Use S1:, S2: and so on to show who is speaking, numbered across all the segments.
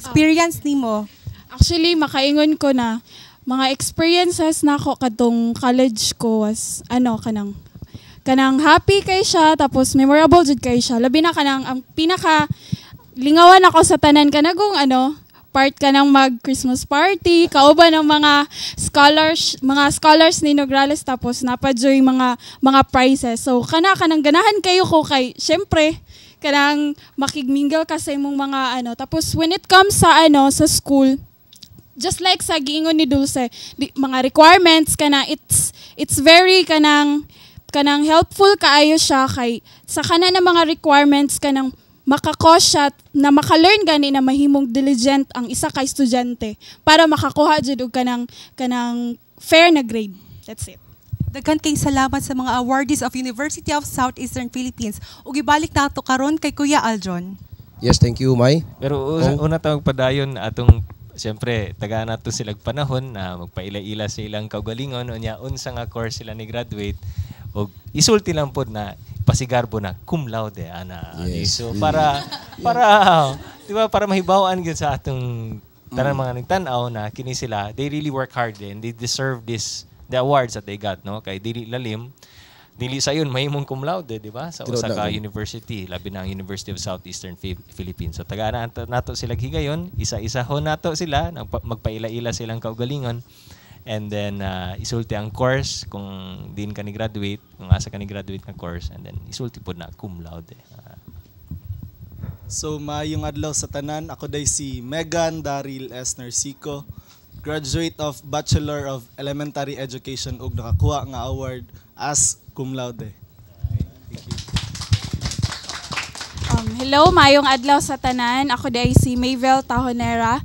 S1: experience nimo?
S2: Actually, makaingon ko na mga experiences na ako kadtong college ko was ano kanang kanang happy kay siya tapos memorable jud kay siya. Labi na kanang ang pinaka lingawan ako sa tanan kanagong ano part ka ng mag Christmas party, kauban ng mga scholars, mga scholars ni Nograles tapos napadyoy mga mga prizes. So kana kanang ganahan kayo ko kay syempre kanang makigmingle ka sa imong mga ano. Tapos when it comes sa ano sa school, just like sa giingon ni Dulce, di, mga requirements kana it's it's very kanang kanang helpful kaayo siya kay sa kana ng mga requirements kanang makakos siya na makalearn gani na mahimong diligent ang isa ka estudyante para makakuha jud og kanang kanang fair na grade. That's it.
S1: Daghan kay salamat sa mga awardees of University of Southeastern Philippines. Ug ibalik nato karon kay Kuya Aljon.
S3: Yes, thank you, Mai.
S4: Pero una,
S3: Oh.
S4: una tawag padayon atong Siyempre, taga na to silang panahon na magpaila-ila sa ilang kaugalingon unya unsa nga course sila ni graduate og isulti lang pod na pasigarbo na cum laude ana
S3: Yes.
S4: so para para di ba para mahibaw-an gyud sa atong tanan mga nagtan-aw na kini sila they really work hard and they deserve this the awards that they got no? Kay dili lalim. Dili sa yun mahimong cum laude di ba? Sa usa ka university labi na ang University of Southeastern Philippines. So taga na nato, nato sila higayon isa-isa ho nato sila. Magpaila-ila silang kaugalingon. And then uh, isulti ang course kung din ka ni graduate kung asa ka ni graduate nga course and then isulti pod na cum laude. Ah,
S5: So maayong adlaw sa tanan. Ako day si Megan Daryl S. Narcico, graduate of Bachelor of Elementary Education ug nakakuha nga award as cum laude.
S2: Um, hello, mayong adlaw sa tanan. Ako day si Mayvel Tahonera.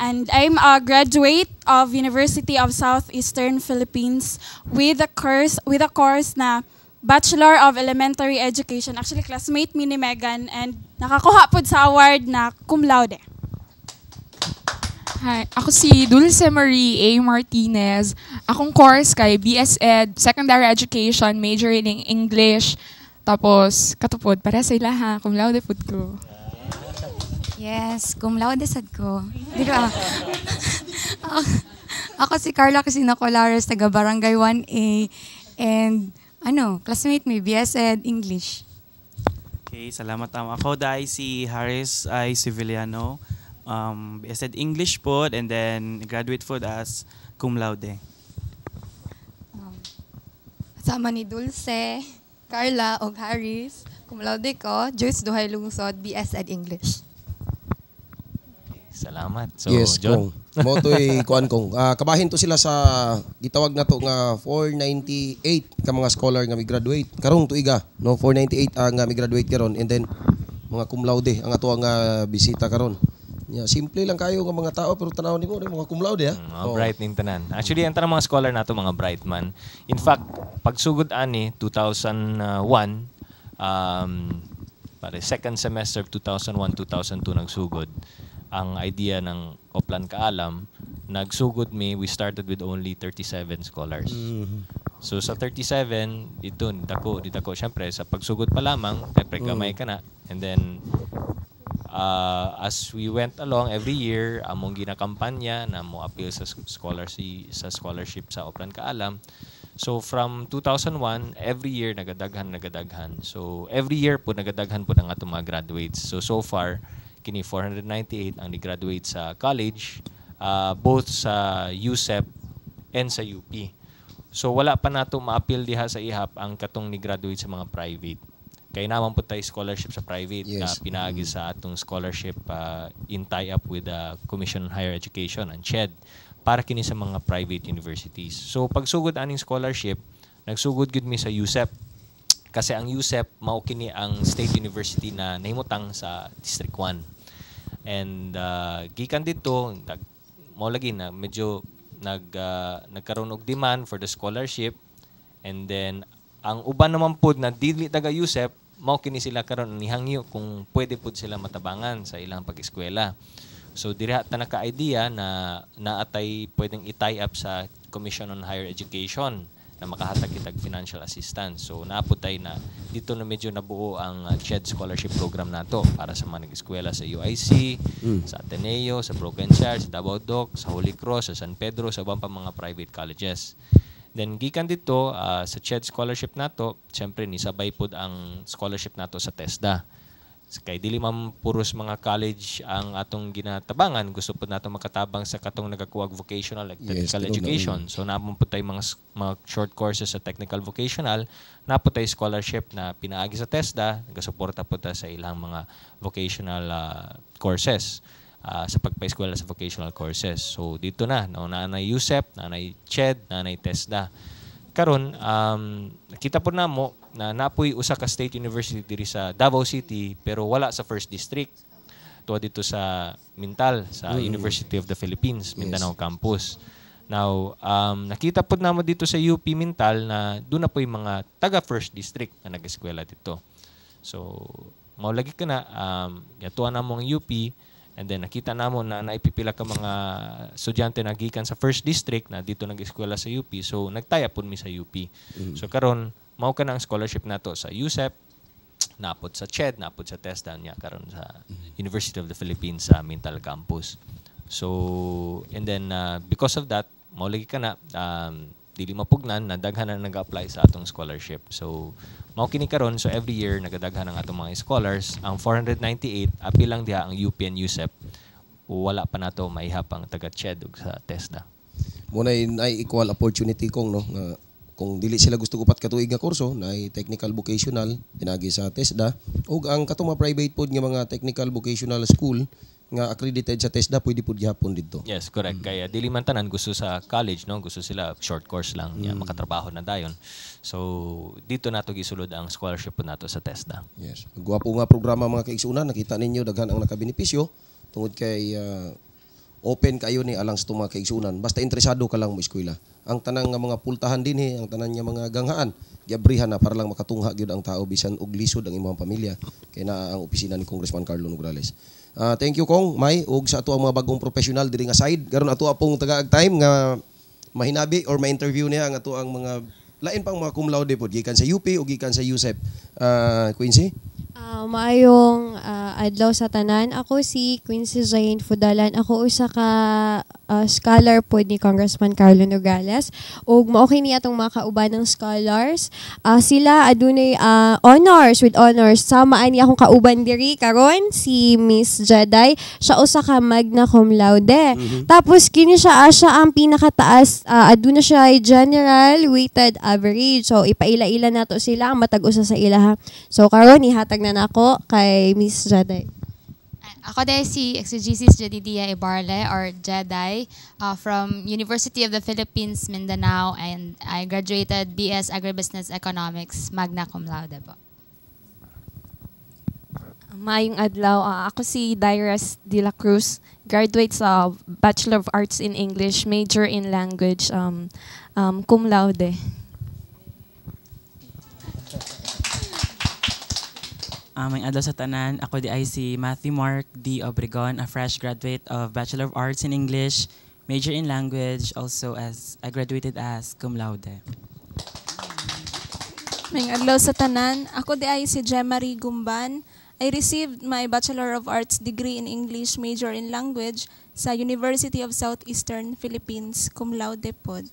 S2: And I'm a graduate of University of Southeastern Philippines with a course with a course na Bachelor of Elementary Education. Actually, classmate mi ni Megan and nakakuha pod sa award na cum laude.
S6: Hi, ako si Dulce Marie A. Martinez. Akong course kay BS Ed, Secondary Education, majoring in English. Tapos, katupod, para sa ila ha, kung laude food ko.
S7: Yes, cum laude sad ko. Di ka. ako, ako si Carla Casino Colares, taga Barangay 1A. And ano, classmate may BS Ed English.
S8: Okay, salamat. Um, ako dahil si Harris ay Civiliano. Um, BSed English po and then graduate po as cum laude.
S7: Kasama ni Dulce, Carla, og Harris. Cum laude ko, Joyce Duhay Lungsod, BS Ed English.
S4: salamat so
S3: yes,
S4: John
S3: kong. Mo to'y kuan kong. Ah, kabahin to sila sa gitawag na to nga 498 ka mga scholar nga mi-graduate. Karong tuiga, no 498 ang nga mi-graduate karon and then mga cum laude ang ato nga bisita karon. Yeah, simple lang kayo nga mga tao pero tanaw nimo mga cum laude ha.
S4: mga
S3: Oh.
S4: bright ning tanan. Actually, ang tanang mga scholar nato mga bright man. In fact, pagsugod ani 2001 um pare second semester of 2001 2002 nagsugod ang idea ng Oplan Kaalam nagsugod mi we started with only 37 scholars. So sa 37 dito dako dito ko syempre sa pagsugod pa lamang syempre gamay ka na and then uh, as we went along every year among ginakampanya na mo appeal sa sch- scholarship sa scholarship sa Oplan Kaalam. So from 2001 every year nagadaghan nagadaghan. So every year po nagadaghan po ng atong mga graduates. So so far kini 498 ang ni-graduate sa college uh, both sa USEP and sa UP so wala pa nato ma-appeal diha sa IHAP ang katong ni-graduate sa mga private kay naman po tayo scholarship sa private
S3: Yes.
S4: na pinaagi sa atong scholarship uh, in tie-up with the Commission on Higher Education, ang CHED, para kini sa mga private universities. So pagsugod aning scholarship, nagsugod gud mi sa USEP kasi ang USEP mao kini ang state university na nahimutang sa District 1. And uh, gikan dito, nag, mao lagi na medyo nag uh, nagkaroon og demand for the scholarship and then ang uban naman pud na dili taga USEP mao kini sila karon nihangyo kung pwede pud sila matabangan sa ilang pag-eskwela. So diri ta naka-idea na naatay pwedeng i-tie up sa Commission on Higher Education na makahatag kitag financial assistance. So naaputay na dito na medyo nabuo ang uh, CHED scholarship program nato para sa mga nag-eskwela sa UIC, sa Ateneo, sa Broken Church, sa Davao Doc, sa Holy Cross, sa San Pedro, sa ubang pa mga private colleges. Then gikan dito ah, sa CHED scholarship nato, syempre ni sabay pod ang scholarship nato sa TESDA. Kay dili man puros mga college ang atong ginatabangan, gusto po nato makatabang sa katong nagakuwag vocational like
S3: Yes,
S4: technical
S3: na,
S4: education. So naamon po tayo mga, mga short courses sa technical vocational, na po tayo scholarship na pinaagi sa TESDA, nagasuporta po ta sa ilang mga vocational ah, courses ah, sa pagpa-eskwela sa vocational courses. So dito na, no, nanay USEP, nanay CHED, nanay TESDA. Karon um, nakita po namo na napoy usa ka state university diri sa Davao City pero wala sa first district. Tuwa dito sa Mintal, sa University of the Philippines, Mindanao campus. Now, um, nakita po namo dito sa UP Mintal na doon na po yung mga taga first district na nag-eskwela dito. So, maulagi ka na, um, yatuan na mo ang UP, and then nakita namo na naipipila ka mga estudyante na gikan sa first district na dito nag-eskwela sa UP. So, nagtaya po mi sa UP. So, karon mao ka na ang scholarship nato sa USEP, napod sa CHED, napod sa TESDA niya karon sa University of the Philippines sa Mintal campus. So, and then uh, because of that, maulagi ka na um, dili mapugnan na daghan na nag-apply sa atong scholarship. So, mao kini karon so every year nagadaghan ang atong mga scholars. Ang 498 apil lang diha ang UP and USEP. Wala pa nato maihap ang taga CHED sa TESDA.
S3: Muna ay equal opportunity kong no nga kung dili sila gusto upat ka tuig nga kurso na technical vocational pinagi sa TESDA ug ang katong mga private pod nga mga technical vocational school nga accredited sa TESDA pwede pud gihapon didto.
S4: Yes, correct. Kaya dili man tanan gusto sa college, no? Gusto sila short course lang, ya makatrabaho na dayon. So, dito nato gisulod ang scholarship po nato sa TESDA.
S3: Yes. Gwapo nga programa mga kaigsunan nakita ninyo daghan ang nakabenepisyo tungod kay ah, open kayo ni alang sa mga kaigsunan. Basta interesado ka lang mo eskwela. Ang tanang nga mga pultahan din eh, ang tanang nga mga ganghaan, giabrihan na para lang makatungha gyud ang tao bisan og lisod ang imong pamilya kay na ang opisina ni Congressman Carlo Nograles. Ah, thank you Kong, May, ug sa ato ang mga bagong professional diri nga side. Karon ato apong tagaag time nga mahinabi or ma-interview niya ang ato ang mga lain pang mga cum laude pod gikan sa UP o gikan sa USEP. Ah, Quincy?
S9: Ah, maayong ah, adlaw sa tanan. Ako si Quincy Jane Fudalan. Ako usa ka ah, scholar po ni Congressman Carlo Nogales. Ug mao kini atong mga kauban ng scholars. Ah, sila adunay ah, honors with honors. Sama ani akong kauban diri karon si Miss Jedi. Siya usa ka magna cum laude. Tapos kini siya siya ang pinakataas ah, aduna siya ay general weighted average. So ipaila-ila nato sila ang matag usa sa ilaha. So karon ihatag na nako kay Miss Jedi.
S10: Ako din si Exegesis Jedidia Ibarle or Jedi uh, from University of the Philippines, Mindanao and I graduated BS Agribusiness Economics, magna cum laude po.
S11: Mayong adlaw, ah, ako si Dairas De La Cruz, graduate sa Bachelor of Arts in English, major in language, um, um, cum laude.
S8: Ah, may adlaw sa tanan, ako di ay si Matthew Mark D. Obregon, a fresh graduate of Bachelor of Arts in English, major in language, also as I graduated as cum laude.
S2: May adlaw sa tanan. Ako di ay si Jemary Gumban. I received my Bachelor of Arts degree in English major in language sa University of Southeastern Philippines cum laude pod.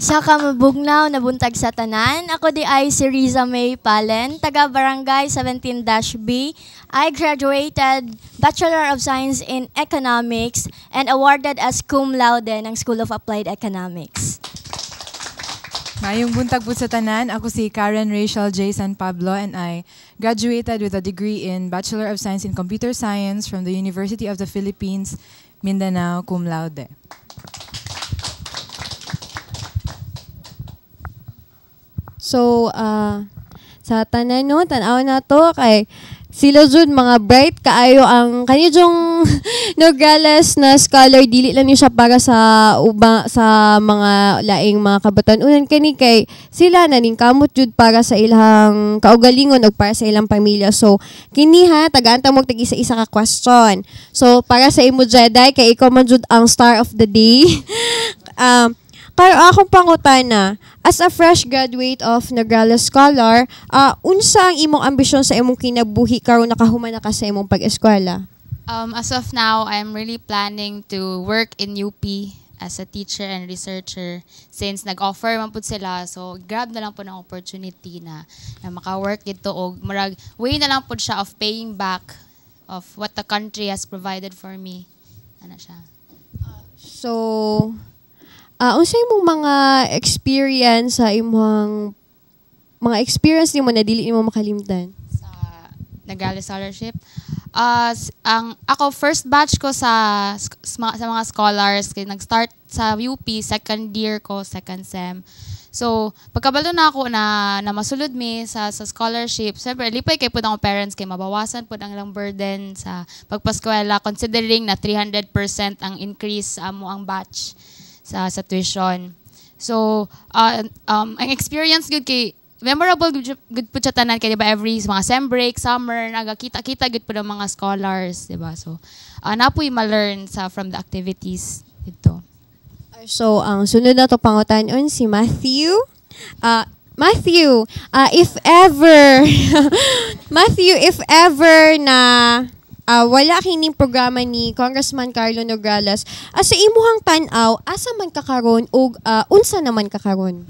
S12: Isa ka mabugnaw na buntag sa tanan. Ako di ay si Riza May Palen, taga Barangay 17-B. I graduated Bachelor of Science in Economics and awarded as cum laude ng School of Applied Economics.
S13: Mayong buntag po sa tanan, ako si Karen Rachel J. San Pablo and I graduated with a degree in Bachelor of Science in Computer Science from the University of the Philippines, Mindanao, cum laude.
S9: So, ah, sa tanan no, tanaw na to kay sila jud mga bright kaayo ang kanyo jung Nogales na scholar. Dili lang siya para sa uba sa mga laing mga kabataan unan kani kay sila na ning kamot jud para sa ilang kaugalingon ug para sa ilang pamilya. So kini ha tagaanta mo tag isa-isa ka question. So para sa imo Jedi kay ikaw man jud ang star of the day. Um kayo akong pangutana, as a fresh graduate of Nograles Scholar, ah, unsa ang imong ambisyon sa imong kinabuhi karon nakahuman na ka sa imong pag-eskwela?
S10: Um, as of now, I'm really planning to work in UP as a teacher and researcher since nag-offer man pud sila. So grab na lang po ng opportunity na, na maka-work dito og murag way na lang pud siya of paying back of what the country has provided for me. Ana siya?
S9: So, ah unsa imong mga experience sa imong mga experience nimo na dili nimo makalimtan?
S10: Nagale scholarship. Uh, ang ako first batch ko sa sa mga- sa scholars kay nag-start sa UP second year ko second sem. So, pagkabalo na ako na, na masulod mi sa, sa scholarship, siyempre, lipay kay po ng parents kay mabawasan po ang ilang burden sa pagpaskwela considering na 300% ang increase sa amo ang batch sa, sa tuition. So, uh, um, ang experience good kay memorable good, good po siya tanan kay di every mga sem break, summer, nagakita-kita good po ng mga scholars, di ba? So, uh, napoy ma-learn sa from the activities dito.
S9: So, ang sunod na to pangutanon si Matthew. Ah, Matthew, ah, if ever Matthew, if ever na ah, wala kining programa ni Congressman Carlo Nograles, ah, sa imuhang tan-aw, asa man kakaron og ah, unsa naman kakaron?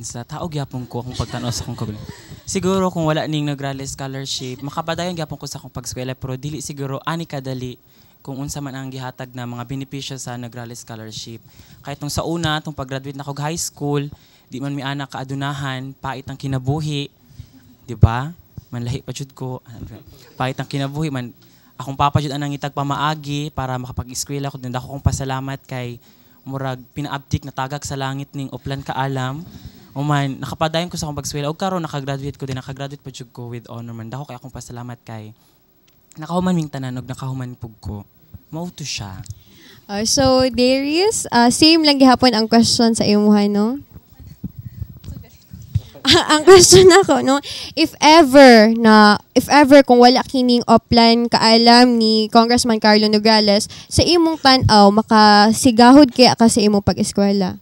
S8: sa tao gyapon ko akong pagtanaw sa akong kagulo. Siguro kung wala ning nagrally scholarship, makapadayon gyapon ko sa akong pagskwela pero dili siguro ani kadali kung unsa man ang gihatag na mga benepisyo sa nagrally scholarship. Kahit nung sa una, tong pag-graduate na kog high school, di man mi ana kaadunahan, pait ang kinabuhi, di ba? Manlahi pa jud ko. Pait ang kinabuhi man akong papa jud anang itag pamaagi para makapag-eskwela ko. Din ako kong pasalamat kay murag pinaabtik na tagak sa langit ning uplan kaalam o man nakapadayon ko sa akong pagswela og karon nakagraduate ko din. Nakagraduate pa jud ko with honor man. Dako kay akong pasalamat kay nakahuman ming tanan og nakahuman pug ko. Mao to siya.
S9: Ah, so, Darius, ah, same lang gihapon ang question sa imuha, no? ang question ako, no? If ever na, if ever kung wala kining upline kaalam ni Congressman Carlo Nogales, sa imong tan-aw, makasigahod kaya ka sa imong pag-eskwela?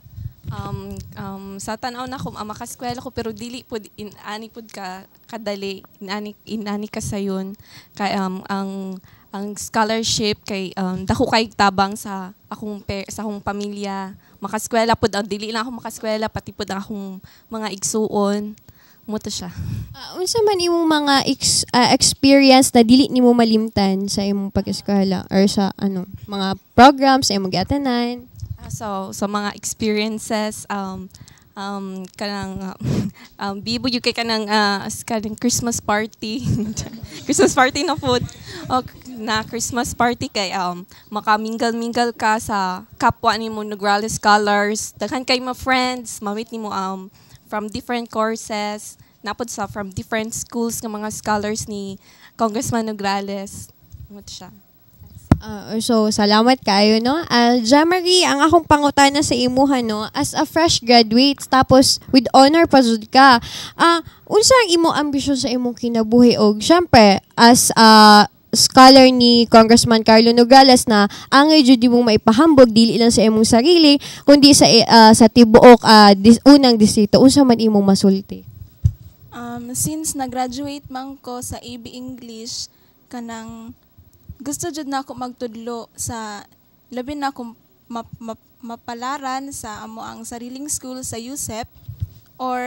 S11: Um, um, sa tanaw na ko, ah, makaskwela ko, pero dili po, inani po ka, kadali, inani, inani ka sa yun. Kay, um, ang, ang scholarship kay um, dako kay tabang sa akong pe, sa akong pamilya makaskwela pud ang dili lang ako makaskwela pati pud ang akong mga igsuon. Mo to siya.
S9: Ah, unsa man imong mga ex- ah, experience na dili nimo malimtan sa imong pag-eskwela or sa ano, mga programs sa imong giatanan?
S11: Ah, so sa mga experiences um um kanang uh, um bibo yung kay kanang uh, kanang Christmas party. Christmas party na food o na Christmas party kay um makamingle-mingle ka sa kapwa nimo Nograles scholars daghan kay mo friends mamit nimo um from different courses napod sa from different schools ng mga scholars ni Congressman Nograles mo siya
S9: Ah, so, salamat kayo, no? Uh, Jamari, ang akong pangutana sa imuha, no? As a fresh graduate, tapos with honor pa jud ka, ah, unsa ang imong ambisyon sa imong kinabuhi? Og, syempre, as a scholar ni Congressman Carlo Nogales na angay jud mo maipahambog dili lang sa imong sarili kundi sa ah, sa tibuok ah, dis, unang distrito. Unsa man imong masulti?
S14: Um, since nag-graduate man ko sa AB English, kanang gusto jud na ako magtudlo sa labi na akong map, map, mapalaran sa amo ang sariling school sa USEP or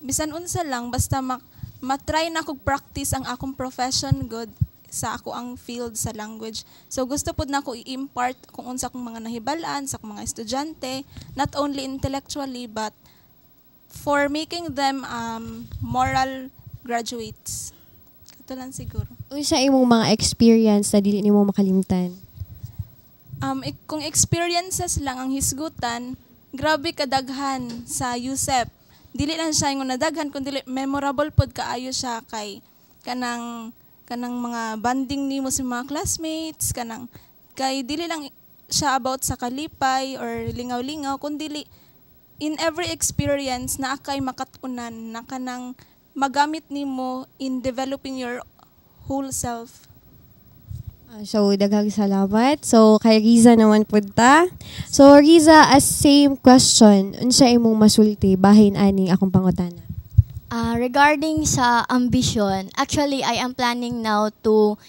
S14: bisan unsa lang basta mak, matry na kog practice ang akong profession good sa ako ang field sa language. So gusto pod na ako i-impart kung unsa kong mga nahibalaan sa mga estudyante, not only intellectually but for making them um, moral graduates. Ito lang siguro.
S9: unsa imong mga experience na dili nimo makalimtan
S14: Um, ik- kung experiences lang ang hisgutan, grabe kadaghan sa USEP. Dili lang siya yung nadaghan, kundi memorable pod kaayo siya kay kanang kanang mga banding nimo sa mga classmates kanang kay dili lang siya about sa kalipay or lingaw-lingaw kundi dili in every experience na akay makatunan na kanang magamit nimo in developing your whole self
S9: ah, So, daghang salamat. So, kay Riza naman punta. So, Riza, as same question, unsa imong masulti bahin ani akong pangutana?
S12: Ah, regarding sa ambition, actually I am planning now to